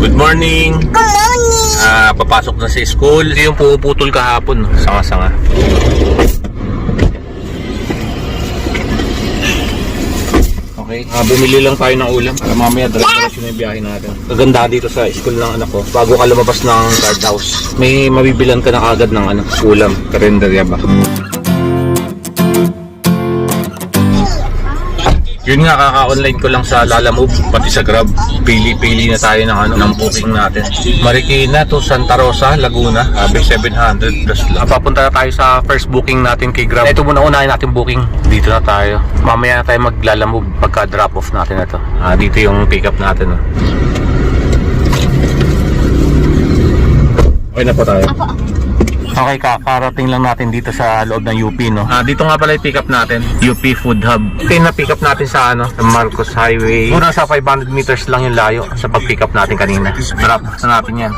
Good morning! Good morning! Ah, papasok na sa school. Ito yung puputol kahapon. Sanga-sanga. Okay. Ah, bumili lang tayo ng ulam para mamaya diretso na yung biyahe natin. Maganda dito sa school ng anak ko. Bago ka lumabas ng guard house, may mabibilan ka na agad ng ano, ulam. Karinderya ba? Yun nga, kaka-online ko lang sa Lalamove, pati sa Grab. Pili-pili na tayo ng, ano, ng booking natin. Marikina to Santa Rosa, Laguna. Sabi 700 plus lang. Ah, Papunta na tayo sa first booking natin kay Grab. Ito muna unahin natin booking. Dito na tayo. Mamaya na tayo maglalamove pagka drop off natin ito. Ah, dito yung pick up natin. Oh. Okay na po tayo. Okay, kakarating lang natin dito sa loob ng UP, no? Ah, dito nga pala yung pick up natin, UP Food Hub. Okay, na pick up natin sa ano, Marcos Highway. Muna sa 500 meters lang yung layo sa pag-pick up natin kanina. Tara, sa natin yan.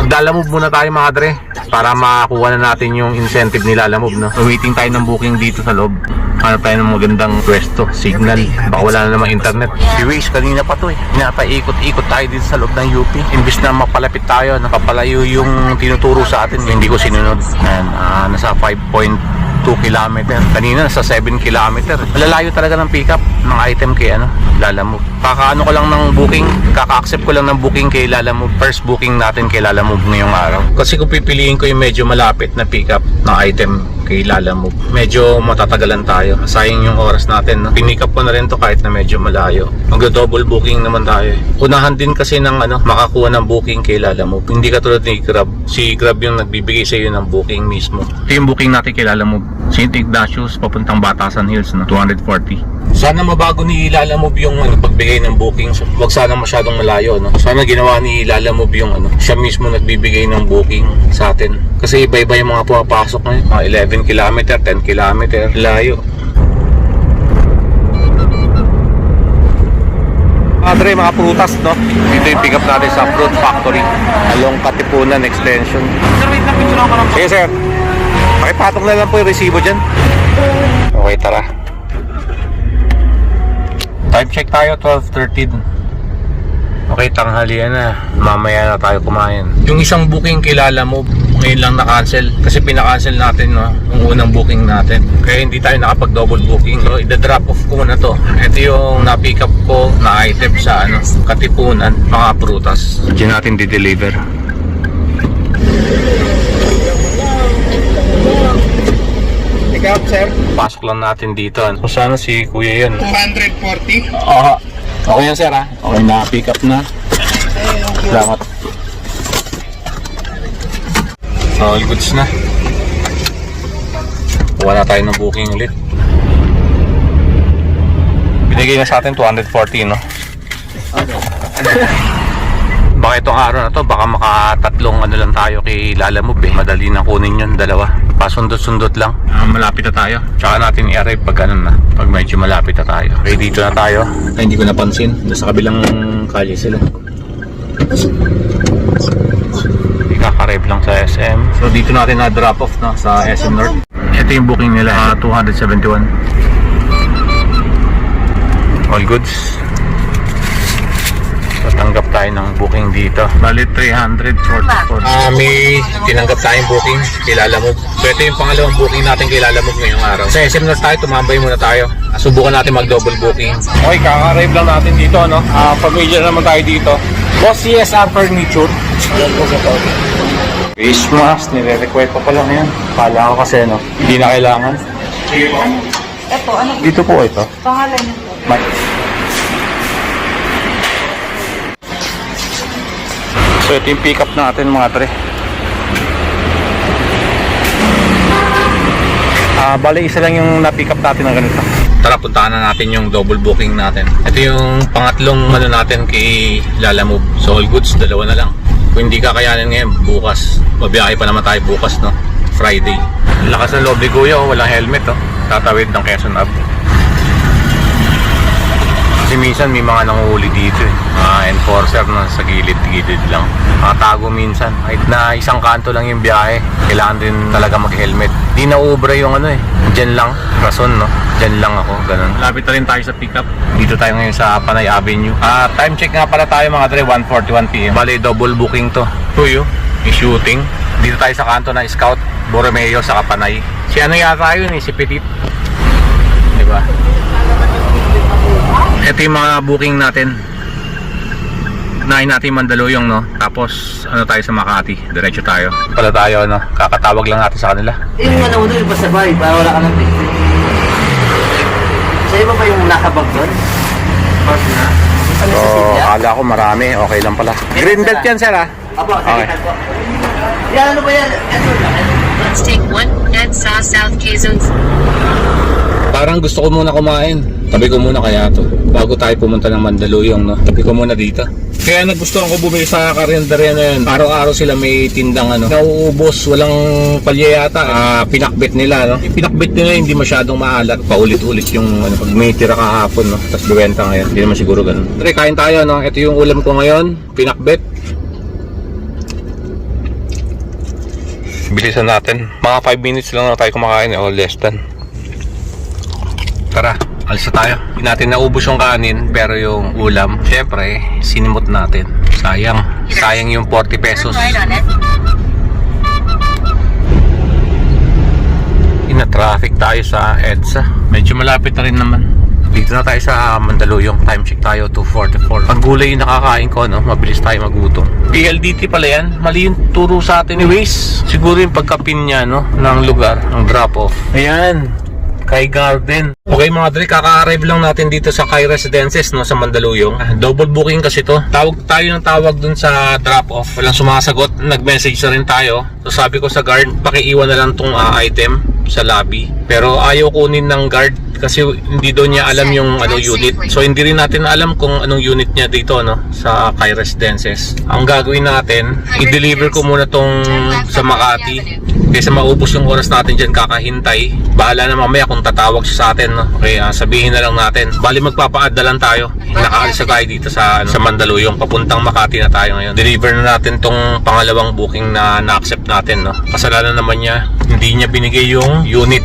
Maglalamove muna tayo mga dre para makakuha na natin yung incentive ni Lalamove, no? Waiting tayo ng booking dito sa loob. Hanap tayo ng magandang pwesto, signal. Baka wala na namang internet. Si Waze kanina pa to eh. Pinapaikot-ikot tayo dito sa loob ng UP. Imbis na mapalapit tayo, napapalayo yung tinuturo sa atin. Hindi ko sinunod. Ayan, ah, nasa 5.2 kilometer. Kanina nasa 7 kilometer. Malalayo talaga ng pickup ng item kay ano, Lalamove. Kakaano ko lang ng booking, kaka-accept ko lang ng booking kay Lalamove. First booking natin kay Lalamove ngayong araw. Kasi kung pipiliin ko yung medyo malapit na pickup ng item kay Lalamove, medyo matatagalan tayo. Sayang yung oras natin. No? Pinick up ko na rin to kahit na medyo malayo. Mag-double booking naman tayo. eh. Unahan din kasi ng ano, makakuha ng booking kay Lalamove. Hindi katulad ni Grab. Si Grab yung nagbibigay sa iyo ng booking mismo. Ito yung booking natin kay Lalamove. St. Ignatius, papuntang Batasan Hills, no? 240. Sana mabago ni Lalamove yung ano, pagbigay ng booking. So, Huwag sana masyadong malayo. No? Sana ginawa ni Lalamove yung ano, siya mismo nagbibigay ng booking sa atin. Kasi iba-iba yung mga pumapasok ngayon. Mga 11 kilometer, 10 kilometer, layo. Padre, mga prutas, no? Dito yung pick up natin sa Fruit Factory. Along Katipunan Extension. Sir, wait lang, picture ako lang. Sige, sir. Pakipatong na lang po yung resibo dyan. Okay, tara. Time check tayo, 12.13. Okay, tanghalian na. Mamaya na tayo kumain. Yung isang booking kilala mo, ngayon lang na-cancel. Kasi pinakancel natin, no? Yung unang booking natin. Kaya hindi tayo nakapag-double booking. So, ida-drop off ko na to. Ito yung na-pick up ko na item sa ano, Katipunan, mga prutas. Diyan natin di-deliver. Pick up, sir. Pasok lang natin dito. Kung sana si kuya yun. 240. Oo. Okay yan sir ha. Okay na, pick up na. Salamat. All goods na. Kuha na tayo ng booking ulit. Binigay na sa atin 240 no? Baka itong araw na to, baka makatatlong ano lang tayo kay Lalamove eh. Madali na kunin yun, dalawa. Pasundot-sundot lang. Ah, malapit na tayo. Tsaka natin i-arrive pag ano na, pag medyo malapit na tayo. Okay, dito na tayo. Ay, hindi ko napansin. Nasa kabilang kalye sila. Ikaka-arrive lang sa SM. So dito natin na drop off na sa SM North. Ito yung booking nila, ah, 271. All goods. Tatanggap tayo ng booking dito. Bali 344. Ah, may tinanggap tayong booking. Kilala mo. So ito yung pangalawang booking natin kilala mo ngayong araw. Sa SM North tayo, tumambay muna tayo. Subukan natin mag-double booking. Okay, kaka-arrive lang natin dito, no? Ah, familiar naman tayo dito. Boss CSR Furniture. Ayan po ito. Face mask, nire-require pa pala ngayon. Kala ko kasi, no? Hindi na kailangan. Ito, ano Dito po ito. pangalan niyo po? So ito yung pick up natin mga tre. Ah, bali isa lang yung na-pick up natin ng ganito. Tara puntahan na natin yung double booking natin. Ito yung pangatlong ano natin kay Lala Move. So all goods, dalawa na lang. Kung hindi kakayanin ngayon, bukas. Mabiyahe pa naman tayo bukas, no? Friday. Lakas ng loob ni Kuya, oh. walang helmet, oh. Tatawid ng Quezon Ave. Kasi minsan may mga nanguhuli dito eh. Mga enforcer na sa gilid-gilid lang. Mga tago minsan. Kahit na isang kanto lang yung biyahe, kailangan din talaga mag-helmet. Di na ubra yung ano eh. Diyan lang, rason no. Diyan lang ako, ganun. Lapit na rin tayo sa pickup. Dito tayo ngayon sa Panay Avenue. Ah, time check nga pala tayo mga dre, 1.41pm. Bali, double booking to. Tuyo, yung shooting. Dito tayo sa kanto na Scout, Borromeo, sa Kapanay. Si ano yata yun eh, si Petit. Di ba? Ito yung mga booking natin. Unahin natin yung Mandaluyong, no? Tapos, ano tayo sa Makati. Diretso tayo. Pala tayo, no? Kakatawag lang natin sa kanila. Yung ano mo doon, yung pasabay, para wala ka ng picture. Sa'yo ba ba yung nakabag doon? Pas na? Ano sa So, akala ko marami. Okay lang pala. Green belt yan, sir, ah. Apo, sa Okay. po. Yan, ano ba yan? Ito na. Let's take one EDSA South Quezon Parang gusto ko muna kumain. Tabi ko muna kaya to. Bago tayo pumunta ng Mandaluyong, no? Tabi ko muna dito. Kaya nagustuhan ko bumili sa karinderya na yun. Araw-araw sila may tindang ano. Nauubos, walang palya yata. Ah, pinakbit nila, no? Pinakbit nila hindi masyadong maalat. Paulit-ulit yung ano, pag may tira kahapon, no? Tapos biwenta ngayon. Hindi naman siguro ganun. Tara, kain tayo, no? Ito yung ulam ko ngayon. Pinakbit. Bilisan natin. Mga 5 minutes lang na tayo kumakain o less than. Tara, alis tayo. Hindi natin naubos yung kanin pero yung ulam, syempre, sinimot natin. Sayang. Sayang yung 40 pesos. It. Ina-traffic tayo sa EDSA. Medyo malapit na rin naman. Dito na tayo sa Mandaluyong. Time check tayo, 2.44. Pag gulay yung nakakain ko, no? mabilis tayo magutom. PLDT pala yan. Mali yung turo sa atin ni Waze. Siguro yung pagkapin niya, no? ng lugar, ng drop-off. Ayan. Kay Garden. Okay mga Dre, kaka-arrive lang natin dito sa Kai Residences no, sa Mandaluyong. Ah, Double booking kasi to. Tawag tayo ng tawag dun sa drop-off. Walang sumasagot. Nag-message na rin tayo. So sabi ko sa guard, pakiiwan na lang tong ah, item sa lobby. Pero ayaw kunin ng guard kasi hindi doon niya alam yung ano unit. So hindi rin natin alam kung anong unit niya dito no sa Kai Residences. Ang gagawin natin, i-deliver ko muna tong sa Makati. Kaysa maubos yung oras natin dyan kakahintay. Bahala na mamaya kung tatawag siya sa atin. No? Kaya sabihin na lang natin. Bali magpapaadalan tayo. Nakaalis na tayo dito sa, ano, sa Mandaluyong. Papuntang Makati na tayo ngayon. Deliver na natin tong pangalawang booking na na-accept natin. No? Kasalanan naman niya. Hindi niya binigay yung unit.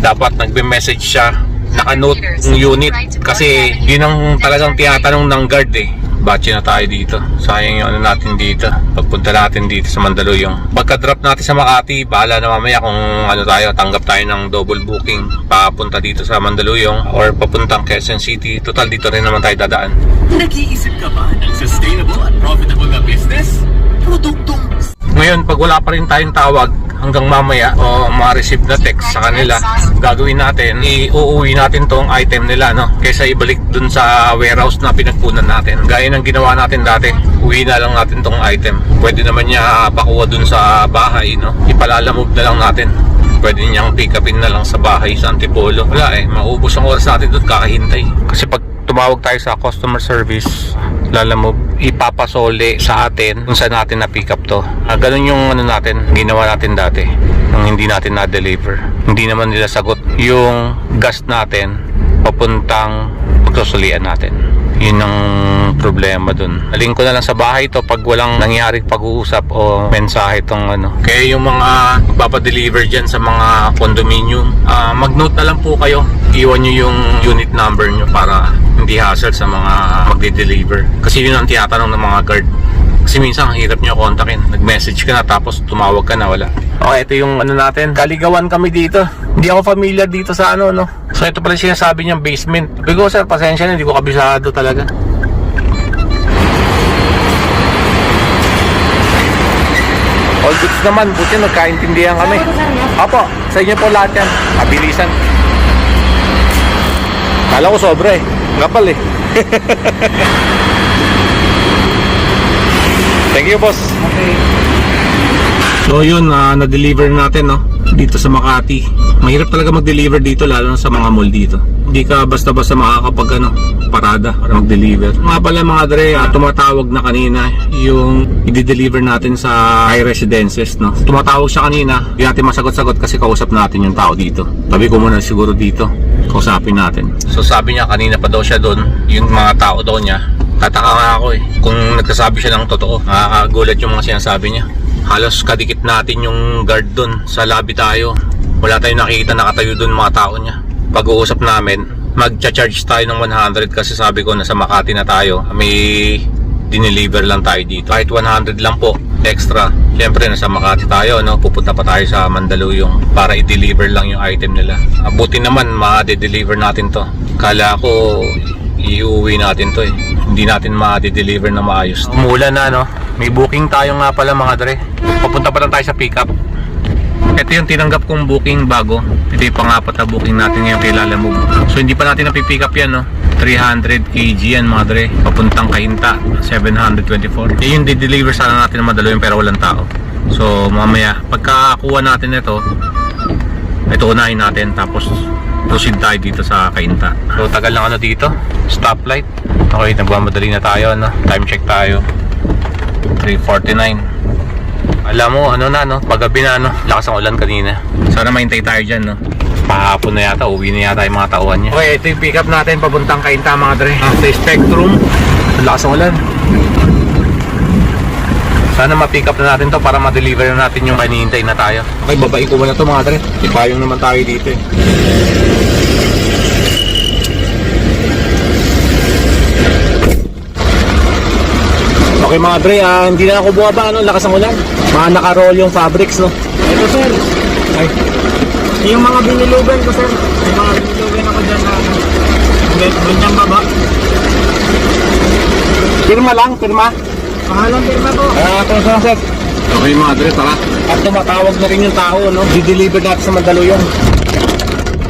Dapat nagbe-message siya naka-note yung unit kasi yun ang talagang tinatanong ng guard eh Bachi na tayo dito. Sayang yung ano natin dito. Pagpunta natin dito sa Mandaluyong. Pagka-drop natin sa Makati, bahala na mamaya kung ano tayo, tanggap tayo ng double booking papunta dito sa Mandaluyong or papuntang Quezon City. Total dito rin naman tayo dadaan. Nag-iisip ka ba ng sustainable at profitable na business? Produktong Ngayon, pag wala pa rin tayong tawag hanggang mamaya o ma-receive na text sa kanila, gagawin natin, iuuwi natin tong item nila, no? Kaysa ibalik dun sa warehouse na pinagpunan natin. Gaya ng ginawa natin dati, uwi na lang natin tong item. Pwede naman niya pakuha dun sa bahay, no? Ipalalamove na lang natin. Pwede niyang pick upin na lang sa bahay sa Antipolo. Wala eh, maubos ang oras natin doon kakahintay. Kasi pag tumawag tayo sa customer service, lalamove, ipapasole sa atin kung saan natin na pick up to. Ah, ganun yung ano natin, ginawa natin dati nung hindi natin na-deliver. Hindi naman nila sagot yung gas natin papuntang pagsusulian natin. Yun ang problema dun. Aling ko na lang sa bahay to pag walang nangyaring pag-uusap o mensahe tong ano. Kaya yung mga magpapadeliver dyan sa mga condominium, ah, mag-note na lang po kayo. Iwan nyo yung unit number nyo para hindi hassle sa mga magde-deliver. Kasi yun ang tinatanong ng mga guard. Kasi minsan ang hirap nyo kontakin. Nag-message ka na tapos tumawag ka na wala. Okay, ito yung ano natin. Kaligawan kami dito. Hindi ako familiar dito sa ano, no. So ito pala sinasabi niyang basement. Bigo sir, pasensya na, hindi ko kabisado talaga. All goods naman, buti nagkaintindihan kami. Apo, sa inyo po lahat yan. Mabilisan. Kala ko sobra eh. Ngapal eh. Thank you, boss. So yun, ah, na-deliver natin no dito sa Makati. Mahirap talaga mag-deliver dito lalo na sa mga mall dito. Hindi ka basta-basta makakapag ano, parada para mag-deliver. Nga pala mga dre, ah, tumatawag na kanina yung i-deliver natin sa high residences no. Tumatawag siya kanina, hindi natin masagot-sagot kasi kausap natin yung tao dito. Tabi ko muna siguro dito, kausapin natin. So sabi niya kanina pa daw siya doon, yung mga tao daw niya. Tataka nga ako eh, kung nagsasabi siya ng totoo, nakakagulat yung mga sinasabi niya halos kadikit natin yung guard doon sa lobby tayo wala tayong nakikita nakatayo doon mga tao niya pag-uusap namin, magcha-charge tayo ng 100 kasi sabi ko nasa Makati na tayo. May dineliver lang tayo dito. Kahit 100 lang po extra. Siyempre nasa Makati tayo, no? Pupunta pa tayo sa Mandaluyong para i-deliver lang yung item nila. Abuti naman ma-deliver natin to. Kala ko iuwi natin to eh. Hindi natin ma-deliver na maayos. Umulan na no. May booking tayo nga pala mga dre. Papunta pa lang tayo sa pickup. Ito yung tinanggap kong booking bago. Ito yung pangapat na booking natin ngayon kay Lala Move. So hindi pa natin napipick up yan no. 300 kg yan mga dre. Papuntang Kainta. 724. Yan yung di-deliver sana natin ng Mandaluyong pero walang tao. So mamaya pagkakuha natin ito, ito unahin natin tapos proceed tayo dito sa Kainta. So tagal lang ano dito. Stoplight. Okay, nagmamadali na tayo no. Time check tayo. 349. Alam mo, ano na, no? Paggabi na, no? Lakas ang ulan kanina. Sana mahintay tayo dyan, no? Pahapon na yata, uwi na yata yung mga tauhan niya. Okay, ito yung pick up natin, papuntang Kainta, mga dre. Ah, sa Spectrum. Lakas ang ulan. Sana ma-pick up na natin to para ma-deliver na natin yung kanihintay na tayo. Okay, babae ko na to mga dre. Ipayong naman tayo dito eh. Okay mga dre, ah, hindi na ako bumaba, ano, lakas ang ulan. Mga naka-roll yung fabrics, no? Ito sir, Ay, yung mga binilugan ko sir. May mga binilugan ako dyan na ganyang baba. pirma lang, pirma. Pangalan firma po. Ah, uh, sa set. Okay mga dre, tara. At tumatawag na rin yung tao, no? Di-deliver natin sa Mandaluyong.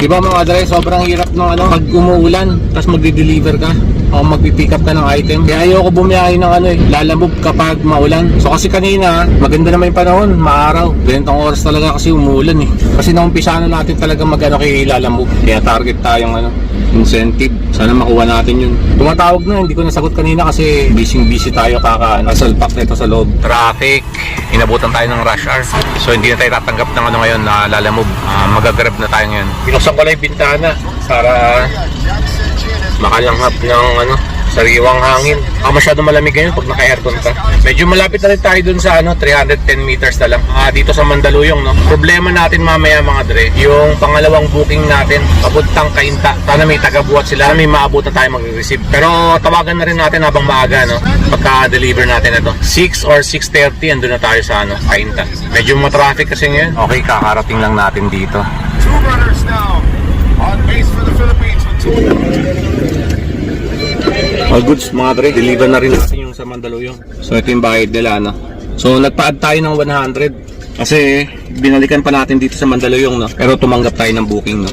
Di ba mga dre, sobrang hirap nung ano, pag umuulan, tapos magdi-deliver ka o magpi-pick up ka ng item. Kaya ayoko bumiyahe ng ano eh, lalamove kapag maulan. So kasi kanina, maganda naman yung panahon, maaraw. Ganitong oras talaga kasi umuulan eh. Kasi naumpisa na natin talaga magano kay lalamove. Kaya target tayong ano, incentive. Sana makuha natin yun. Tumatawag na, hindi ko nasagot kanina kasi busy busy tayo kaka nasalpak nito sa loob. Traffic, inabutan tayo ng rush hour. So hindi na tayo tatanggap ng ano ngayon na lalamove. Uh, magagrab na tayo ngayon. Pinuksan ko lang yung bintana para makalanghap ng ano, sariwang hangin. Ah, masyado malamig ngayon pag naka-aircon ka. Medyo malapit na rin tayo dun sa ano, 310 meters na lang. Ah, dito sa Mandaluyong, no. Problema natin mamaya mga dre, yung pangalawang booking natin, papuntang Kainta. Sana may tagabuhat sila, may maabot na tayo mag-receive. Pero tawagan na rin natin habang maaga, no. Pagka-deliver natin ito. 6 or 6.30, andun na tayo sa ano, Kainta. Medyo matraffic kasi ngayon. Okay, kakarating lang natin dito. Two runners now on base for the Philippines with two. All goods mga dre, deliver na rin natin yung sa Mandaluyong. So ito yung bayad nila no. So nagpa-add tayo ng 100 kasi binalikan pa natin dito sa Mandaluyong no. Pero tumanggap tayo ng booking no.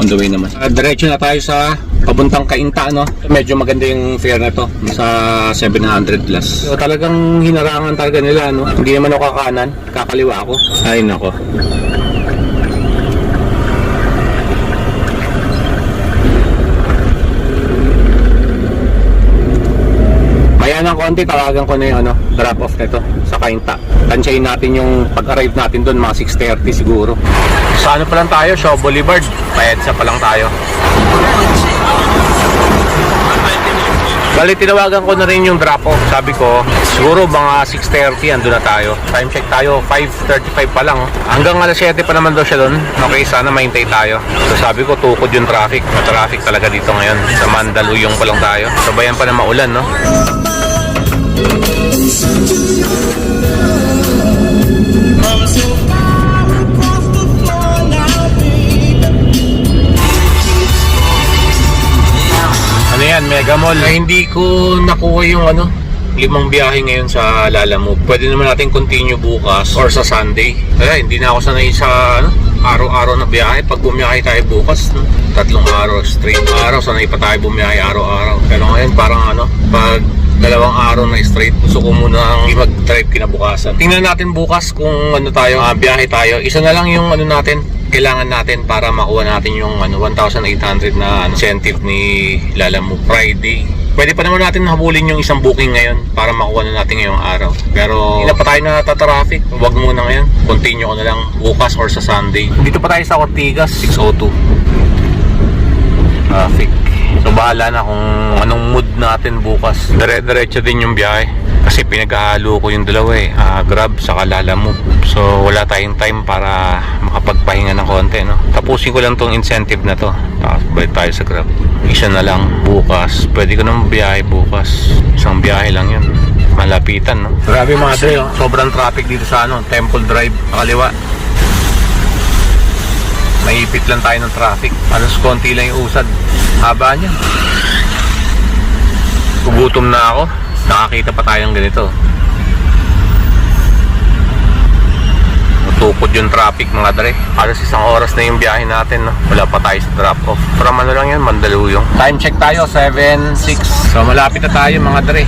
On the way naman. Uh, diretso na tayo sa papuntang Kainta no. Medyo maganda yung fare na to sa 700 plus. So talagang hinarangan talaga nila no. Hindi naman ako kakanan, kakaliwa ako. Ay nako. Maya ng konti, tawagan ko na yung ano, drop off nito sa Kainta. Tansyahin natin yung pag-arrive natin doon, mga 6.30 siguro. Sa ano pa lang tayo, Shaw Boulevard. Paedsa pa lang tayo. Bali, tinawagan ko na rin yung drop off. Sabi ko, siguro mga 6.30 ando na tayo. Time check tayo, 5.35 pa lang. Hanggang alas 7 pa naman daw siya doon. Okay, sana mahintay tayo. So sabi ko, tukod yung traffic. Ma-traffic talaga dito ngayon. Sa Mandaluyong pa lang tayo. Sabayan pa na maulan, no? Ano Mega Mall. Ay, hindi ko nakuha yung ano, limang biyahe ngayon sa Lalamove. Pwede naman natin continue bukas or sa Sunday. Kaya hindi na ako sanay sa ano, araw-araw na biyahe. Pag bumiyahe tayo bukas, no, tatlong araw, straight araw, sanay pa tayo bumiyahe araw-araw. Pero ngayon parang ano, pag dalawang araw na straight, gusto ko muna mag-drive kinabukasan. Tingnan natin bukas kung ano tayo, ah, biyahe tayo. Isa na lang yung ano natin, kailangan natin para makuha natin yung ano 1,800 na ano, incentive ni Lalamove Friday. Pwede pa naman natin habulin yung isang booking ngayon para makuha na natin ngayong araw. Pero hindi pa tayo natatraffic. Huwag muna ngayon. Continue ko na lang bukas or sa Sunday. Dito pa tayo sa Ortigas, 602. Traffic. So bahala na kung anong mood natin bukas. Dire-diretso din yung biyahe. Kasi pinaghahalo ko yung dalawa eh. Ah, grab sa Lala Move. So wala tayong time para makapagpahinga ng konti. No? Tapusin ko lang tong incentive na to. Tapos balik tayo sa grab. Isa na lang bukas. Pwede ko nang biyahe bukas. Isang biyahe lang yun. Malapitan, no? Grabe mga dre, oh. sobrang traffic dito sa ano, Temple Drive, kaliwa. Maipit lang tayo ng traffic. Alas konti lang yung usad. Haba niya. Gugutom na ako. Nakakita pa tayong ganito. Tukod yung traffic mga dre. Alas isang oras na yung biyahe natin. No? Wala pa tayo sa drop off. Pero ano lang yan, Mandaluyong. Time check tayo, 7.06. So malapit na tayo mga dre.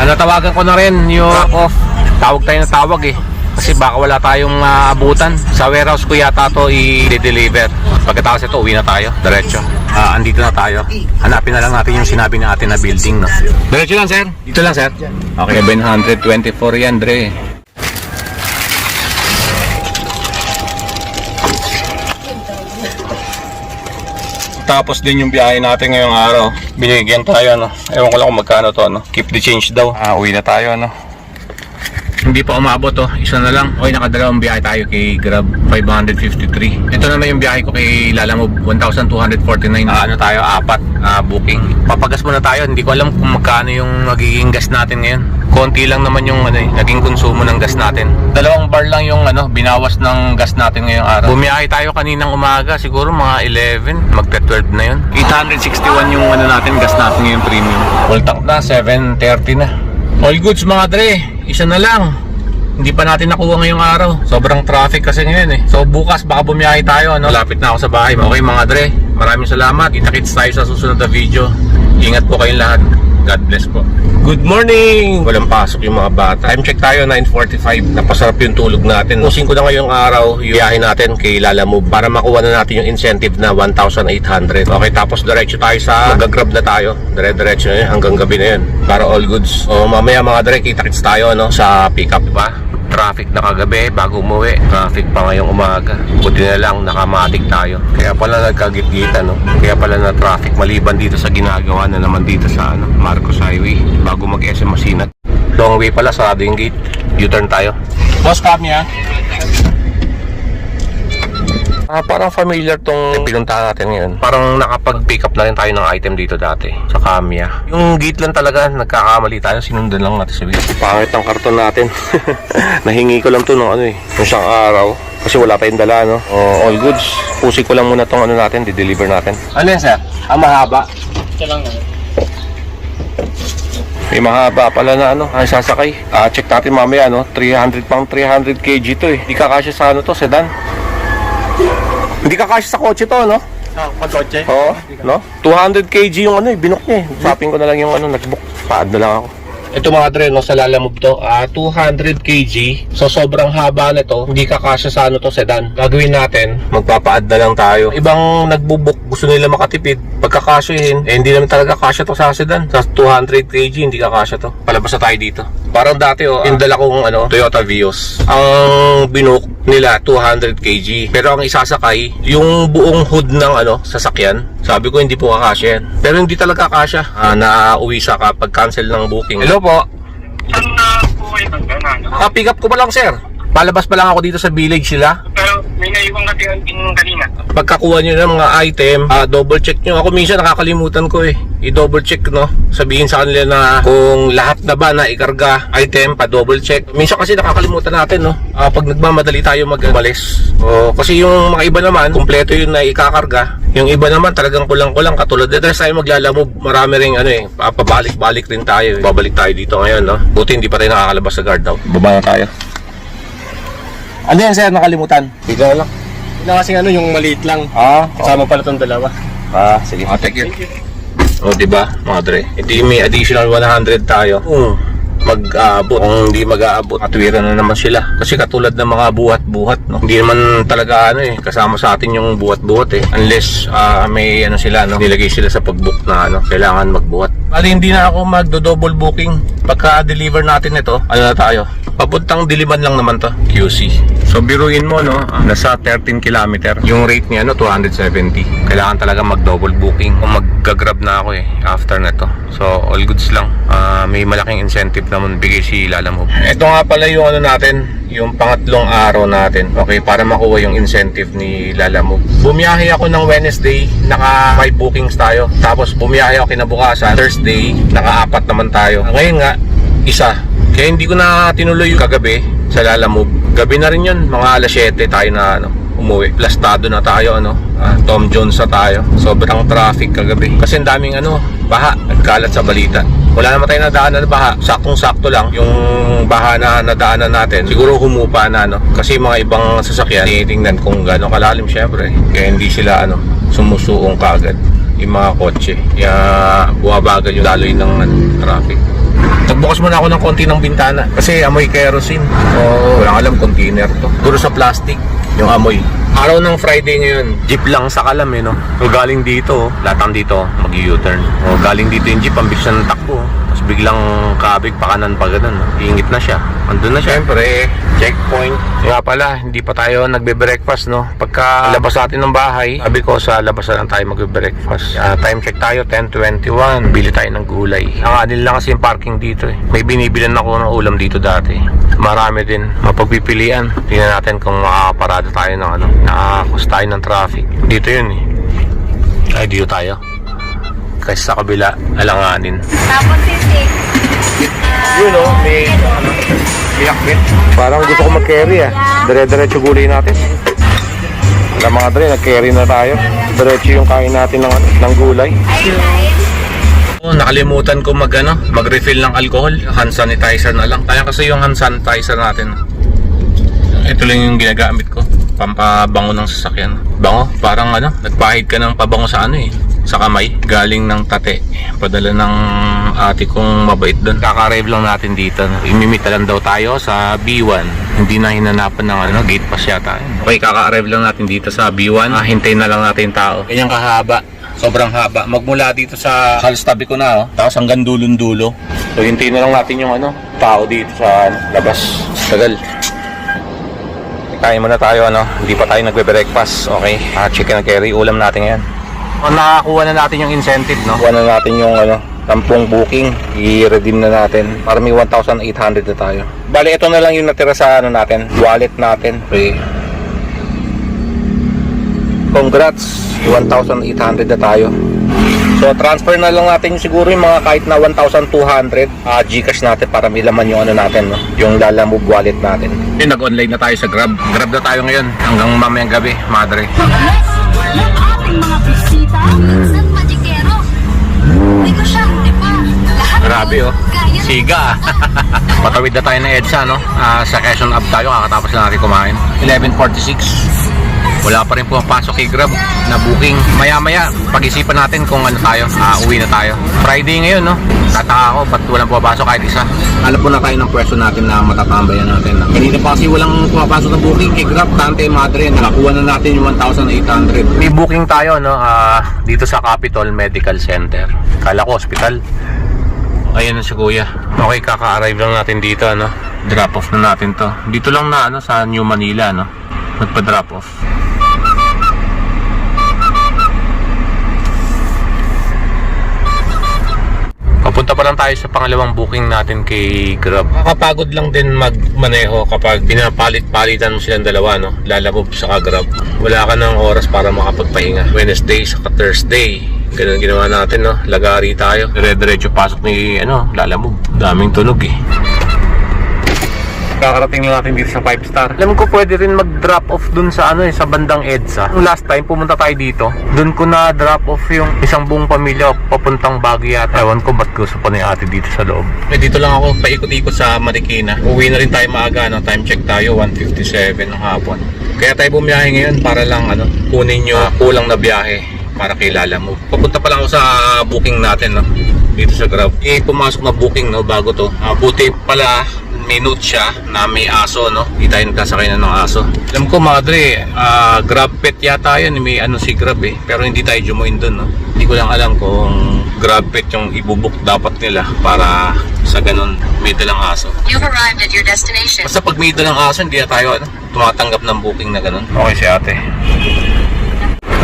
Ano tawagan ko na rin yung off. Tawag tayo na tawag eh. Kasi baka wala tayong maabutan. Sa warehouse ko yata to i-deliver. Pagkatapos ito, uwi na tayo. Diretso. Ah, andito na tayo. Hanapin na lang natin yung sinabi natin na building. No? Diretso lang, sir. Dito lang, sir. Okay, 724 yan, Dre. Tapos din yung biyahe natin ngayong araw. Binigyan tayo, no? Ewan ko lang kung magkano to, no? Keep the change daw. Ah, uwi na tayo, no? Hindi pa umabot to, isa na lang. Okay, nakadalawang biyahe tayo kay Grab 553. Ito naman yung biyahe ko kay Lalamove 1249. Ah, ano tayo, apat ah, booking. Papagas muna tayo, hindi ko alam kung magkano yung magiging gas natin ngayon. Konti lang naman yung ano, eh, naging konsumo ng gas natin. Dalawang bar lang yung ano, binawas ng gas natin ngayong araw. Bumiyahe tayo kaninang umaga, siguro mga 11, magta 12 na yun. 861 yung ano natin, gas natin ngayong premium. Full tank na, 730 na. All goods mga dre, isa na lang. Hindi pa natin nakuha ngayong araw. Sobrang traffic kasi ngayon eh. So bukas baka bumiyahe tayo. Ano? Lapit na ako sa bahay. Okay mga dre, maraming salamat. Kita-kits tayo sa susunod na video. Ingat po kayong lahat. God bless po. Good morning! Walang pasok yung mga bata. Time check tayo, 9.45. Napasarap yung tulog natin. Pusin ko na ngayong araw biyahe natin kay Lala Move para makuha na natin yung incentive na 1,800. Okay, tapos diretso tayo sa magagrab na tayo. Dire-diretso na yun hanggang gabi na yun. Para all goods. O mamaya mga dire, kita-kits tayo no, sa pickup pa. Traffic na kagabi bago umuwi. Traffic pa ngayong umaga. Buti na lang nakamatik tayo. Kaya pala nagkagit-gita no. Kaya pala na traffic maliban dito sa ginagawa na naman dito sa ano, Marcos Highway bago mag-SM Masinat. Long way pala sarado yung gate. U-turn tayo. Boss, ha. Ah, parang familiar tong pinuntahan natin ngayon. Parang nakapag-pick up na rin tayo ng item dito dati sa Kamia. Yung gate lang talaga, nagkakamali tayo. Sinundan lang natin sa video. Pangit ang karton natin. Nahingi ko lang to nung ano eh, nung isang araw. Kasi wala pa yung dala, no? Oh, all goods. Pusi ko lang muna tong ano natin, di-deliver natin. Ano yan, sir? Ang mahaba? May mahaba pala na ano, ay sasakay. Ah, check natin mamaya, no? 300 pang 300 kg to eh. Hindi kakasya sa ano to, sedan. Hindi kakasya sa kotse to, no? Ah, pagkotse? Oo, no? 200 kg yung ano eh, binok niya eh. Shopping ko na lang yung ano, nag-book. Paad na lang ako. Ito mga dre, no, sa Lalamove to, ah 200 kg. So sobrang haba nito, hindi kakasya sa ano to, sedan. Gagawin natin, magpapaad na lang tayo. Ibang nagbubuk, gusto nila makatipid. Pagkakasyahin, eh hindi naman talaga kasya to sa sedan. Sa 200 kg, hindi kakasya to. Palabas na tayo dito. Parang dati oh, yung dala kong ano, Toyota Vios. Ang binuk nila 200 kg. Pero ang isasakay, yung buong hood ng ano, sasakyan. Sabi ko hindi po kakasya yan. Pero hindi talaga kakasya. Ah, nauwi siya kapag cancel ng booking. Hello po. Saan na po kayo nagdana? Ah, pick up ko pa lang sir. Palabas pa lang ako dito sa village sila. Pero naiwang katihan din kanina. Pagkakuha nyo ng mga item, ah, double check nyo. Ako minsan nakakalimutan ko eh. I-double check no. Sabihin sa kanila na kung lahat na ba na ikarga item, pa-double check. Minsan kasi nakakalimutan natin no. Ah, pag nagmamadali tayo mag-umalis. O, kasi yung mga iba naman, kumpleto yun na ikakarga. Yung iba naman talagang kulang-kulang. Katulad na tayo maglalamove. Marami rin ano eh. ah, Pabalik-balik rin tayo. eh. Babalik tayo dito ngayon no. Buti hindi pa tayo nakakalabas sa guard out. Baba na tayo. Ano yan sir? Nakalimutan. Bigla lang. Na kasi ano, yung maliit lang. Ah, Kasama pala itong dalawa. Ah, sige. Ah, thank you. O, di ba, mga dre? Hindi may additional 100 tayo. Kung mag-aabot. Kung hindi mag-aabot, atwiran na naman sila. Kasi katulad ng mga buhat-buhat, no? Hindi naman talaga ano eh, kasama sa atin yung buhat-buhat eh. Unless ah, may ano sila, no? Nilagay sila sa pag-book na ano, kailangan magbuhat. Bali, hindi na ako magdo-double booking. Pagka-deliver natin ito, ano na tayo? Papuntang Diliman lang naman to, QC. So, biruin mo, no? ah, Nasa 13 km. Yung rate niya, no? 270. Kailangan talaga mag-double booking. Kung mag-grab na ako eh, after na to. So, all goods lang. Ah, may malaking incentive naman bigay si Lalamove. Ito nga pala yung ano natin, yung pangatlong araw natin. Okay, para makuha yung incentive ni Lalamove. Bumiyahe ako ng Wednesday, naka 5 bookings tayo. Tapos bumiyahe ako kinabukasan, Thursday, naka-apat naman tayo. Ngayon nga, isa. Kaya hindi ko na tinuloy kagabi sa Lalamove. Gabi na rin yun, mga alas 7 tayo na ano, umuwi. Plastado na tayo, ano, ah, Tom Jones na tayo. Sobrang traffic kagabi. Kasi ang daming ano, baha, nagkalat sa balita. Wala naman tayo nadaanan na baha. Saktong-sakto lang yung baha na nadaanan natin. Siguro humupa na, no? Kasi mga ibang sasakyan, tinitingnan kung gano'ng kalalim, syempre. Kaya hindi sila, ano, sumusuong kaagad yung mga kotse. Kaya bumabagal yung daloy ng ano, traffic. Nagbukas muna ako ng konti ng bintana kasi amoy kerosene. Oo, walang alam container to. Puro sa plastic yung amoy. Araw ng Friday ngayon, jeep lang sa kalam eh, no? O galing dito, latang dito, mag-U-turn. O galing dito yung jeep, ang bilis ng takbo. Biglang kabig pa kanan pa ganun? Iingit na siya. Andun na siya. Siyempre, checkpoint. Kaya pala, hindi pa tayo nagbe-breakfast, no? Pagka labas natin ng bahay, sabi ko sa labas na lang tayo magbe-breakfast. Ah, time check tayo, 10.21. Bili tayo ng gulay. Ang lang kasi yung parking dito eh. May binibilan ako ng ulam dito dati. Marami din mapagpipilian. Tingnan natin kung makakaparada tayo ng ano, nakakos tayo ng traffic. Dito yun eh. Ay, dito tayo. Kasi sa kabila, alanganin. Tapos sisig. Yun o, may ano, may akbit. Parang gusto ko mag-carry ah. Dire-diretso gulay natin. Wala mga dre, nag-carry na tayo. Diretso yung kain natin ng, ng gulay. Oh, nakalimutan ko mag ano, mag-refill ng alcohol. Hand sanitizer na lang. Kaya kasi yung hand sanitizer natin. Ito lang yung ginagamit ko. Pampabango ng sasakyan. Bango, parang ano, nagpahid ka ng pabango sa ano eh. Sa kamay, galing ng tate. Padala ng ate kong mabait doon. Kaka-arrive lang natin dito. Imimita lang daw tayo sa B1. Hindi na hinanapan ng ano, gate pass yata. Okay, kaka-arrive lang natin dito sa B1. Ah, hintayin na lang natin tao. Ganyang kahaba. Sobrang haba. Magmula dito sa halos tabi ko na, oh. Tapos hanggang dulon-dulo. So, hintayin na lang natin yung ano, tao dito sa ano, labas. Tagal. Kain muna tayo, ano. Hindi pa tayo nagbe-breakfast. Okay. Ah, chicken and curry. Ulam natin ngayon. Oh, nakakuha na natin yung incentive, no? Kuha na natin yung, ano, tampong booking. I-redeem na natin. Para may 1,800 na tayo. Bali, ito na lang yung natira sa, ano natin, wallet natin. Okay. Congrats, 1,800 na tayo. So transfer na lang natin siguro yung mga kahit na 1,200 ah Gcash natin para may laman yung ano natin, no? yung Lalamove wallet natin. Yung nag-online na tayo sa Grab. Grab na tayo ngayon hanggang mamayang gabi, madre. Ating mga bisita, minsan magikero. Ba? Lahat Grabe oh. Siga. Patawid na tayo ng EDSA, no? Ah, sa Quezon Ave tayo, kakatapos lang natin kumain. 11.46. Wala pa rin pumapasok kay Grab na booking. Maya-maya, pag-isipan natin kung ano tayo. Ah, uwi na tayo. Friday ngayon, no? Tataka ako, ba't walang pumapasok kahit isa? Alam po na tayo ng pwesto natin na matatambayan natin. Kanina pa kasi walang pumapasok na booking kay Grab, Tante Madre. Nakakuha na natin yung 1,800. May booking tayo, no? Ah, dito sa Capitol Medical Center. Kala ko, hospital. Ayan na si Kuya. Okay, kaka-arrive lang natin dito, ano? Drop off na natin to. Dito lang na, ano, sa New Manila, no? Magpa-drop off. Papunta pa lang tayo sa pangalawang booking natin kay Grab. Nakakapagod lang din magmaneho kapag pinapalit-palitan mo silang dalawa, no? Lalamove sa Grab. Wala ka ng oras para makapagpahinga. Wednesday sa Thursday. Ganun ginawa natin, no? Lagari tayo. Dire-diretso pasok ni, ano, Lalamove. Daming tunog, eh. Kakarating lang natin dito sa 5 star. Alam ko pwede rin mag-drop off dun sa ano eh, sa bandang EDSA. Yung last time pumunta tayo dito, dun ko na drop off yung isang buong pamilya papuntang Baguio yata. Ewan ko ba't gusto pa ni ate dito sa loob. Eh dito lang ako paikot-ikot sa Marikina. Uwi na rin tayo maaga, no? time check tayo, 1.57 ng hapon. Kaya tayo bumiyahe ngayon para lang ano, kunin yung ah, kulang na biyahe para kay Lala mo. Papunta pa lang ako sa booking natin, no? Dito sa Grab. Eh, pumasok na booking, no? Bago to. Ah, buti pala, may note siya na may aso, no? Hindi tayo nagkasakay na ng aso. Alam ko, madre, ah, Grab pet yata yun. May ano si Grab, eh. Pero hindi tayo jumoin dun, no? Hindi ko lang alam kung grab pet yung ibubuk dapat nila para sa ganun may dalang aso. You've arrived at your destination. Basta pag may dalang aso, hindi na tayo ano, tumatanggap ng booking na ganun. Okay si ate.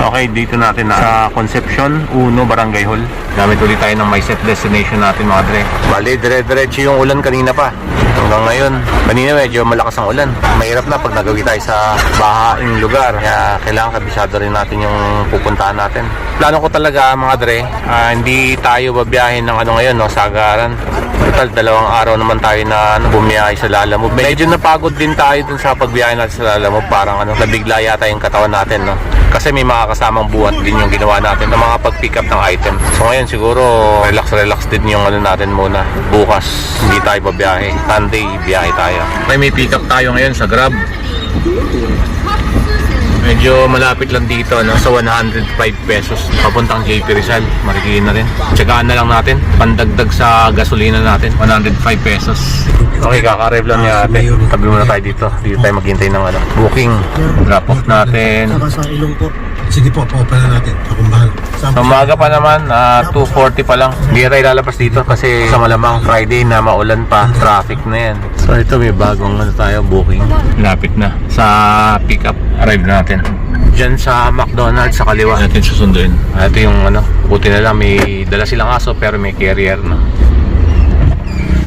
Okay, dito natin na sa Concepcion, Uno, Barangay Hall. Gamit ulit tayo ng my set destination natin mga dre. Bali, dire-diretso yung ulan kanina pa. Hanggang ngayon, kanina medyo malakas ang ulan. Mahirap na pag nagawi tayo sa bahaing lugar. Kaya kailangan kabisado rin natin yung pupuntahan natin. Plano ko talaga mga dre, ah, hindi tayo babiyahin ng ano ngayon, no, sagaran. Total, dalawang araw naman tayo na ano, bumiyahe sa Lalamove. Medyo napagod din tayo dun sa pagbiyahe natin sa Lalamove. Parang ano, nabigla yata yung katawan natin, no? Kasi may mga kasamang buhat din yung ginawa natin ng mga pag-pick up ng item. So ngayon siguro relax-relax din yung ano natin muna. Bukas hindi tayo babiyahe. Sunday biyahe tayo. May may pick up tayo ngayon sa Grab. Medyo malapit lang dito no sa 105 pesos papuntang JP Rizal marikilin na rin tsagaan na lang natin pandagdag sa gasolina natin 105 pesos okay kaka-arrive lang ni ate tabi muna tayo dito dito tayo maghintay ng ano booking drop off natin Saka sa ilong po. Sige po, pa na natin. Bahala. Sa umaga pa naman ah, 2.40 pa lang hindi na tayo lalabas dito kasi sa malamang Friday na maulan pa traffic na yan so ito may bagong ano tayo booking lapit na sa pick up arrive natin Diyan sa McDonald's sa kaliwa natin susunduin. Ito yung ano, buti na lang may dala silang aso pero may carrier no.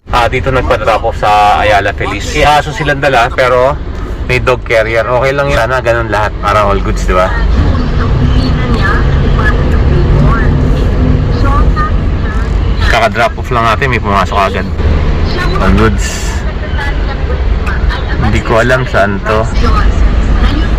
Ah, dito nagpa-drop off sa Ayala Feliz. May aso silang dala pero may dog carrier. Okay lang yun. Sana ganun lahat para all goods, di ba? Kaka-drop off lang natin, may pumasok agad. All goods. Hindi ko alam saan to.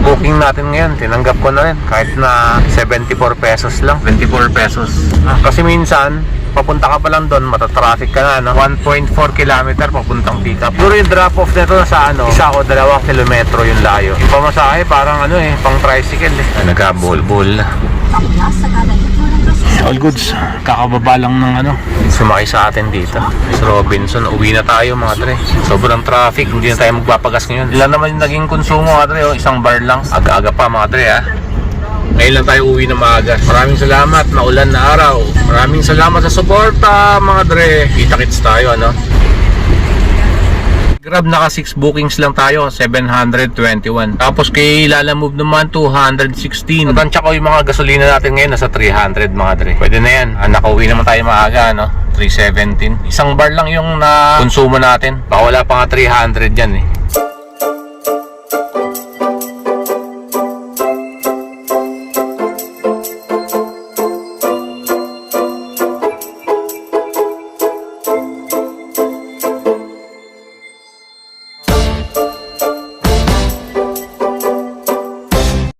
Booking natin ngayon, tinanggap ko na rin. Kahit na 74 pesos lang. 24 pesos. Ah, kasi minsan, papunta ka pa lang doon, matatraffic ka na, no? 1.4 kilometer papuntang pick up. Pero yung drop off nito sa ano, isa o dalawang kilometro yung layo. Yung pamasahe, parang ano eh, pang tricycle eh. Ah, Nagka-bol-bol na. All goods, kakababa lang ng ano. Sumakay sa atin dito. Sa Robinson, uwi na tayo mga tre. Sobrang traffic, hindi na tayo magpapagas ngayon. Ilan naman yung naging konsumo mga tre, oh. isang bar lang. Aga-aga pa mga tre ha. Ngayon lang tayo uwi na maaga. Maraming salamat, maulan na araw. Maraming salamat sa suporta mga dre. Kita-kits tayo ano. Grab naka 6 bookings lang tayo, 721. Tapos kay Lala Move naman 216. Tansya ko yung mga gasolina natin ngayon nasa 300 mga dre. Pwede na yan. Ah, nakauwi naman tayo maaga no. 317. Isang bar lang yung na konsumo natin. Baka wala pa nga 300 yan eh.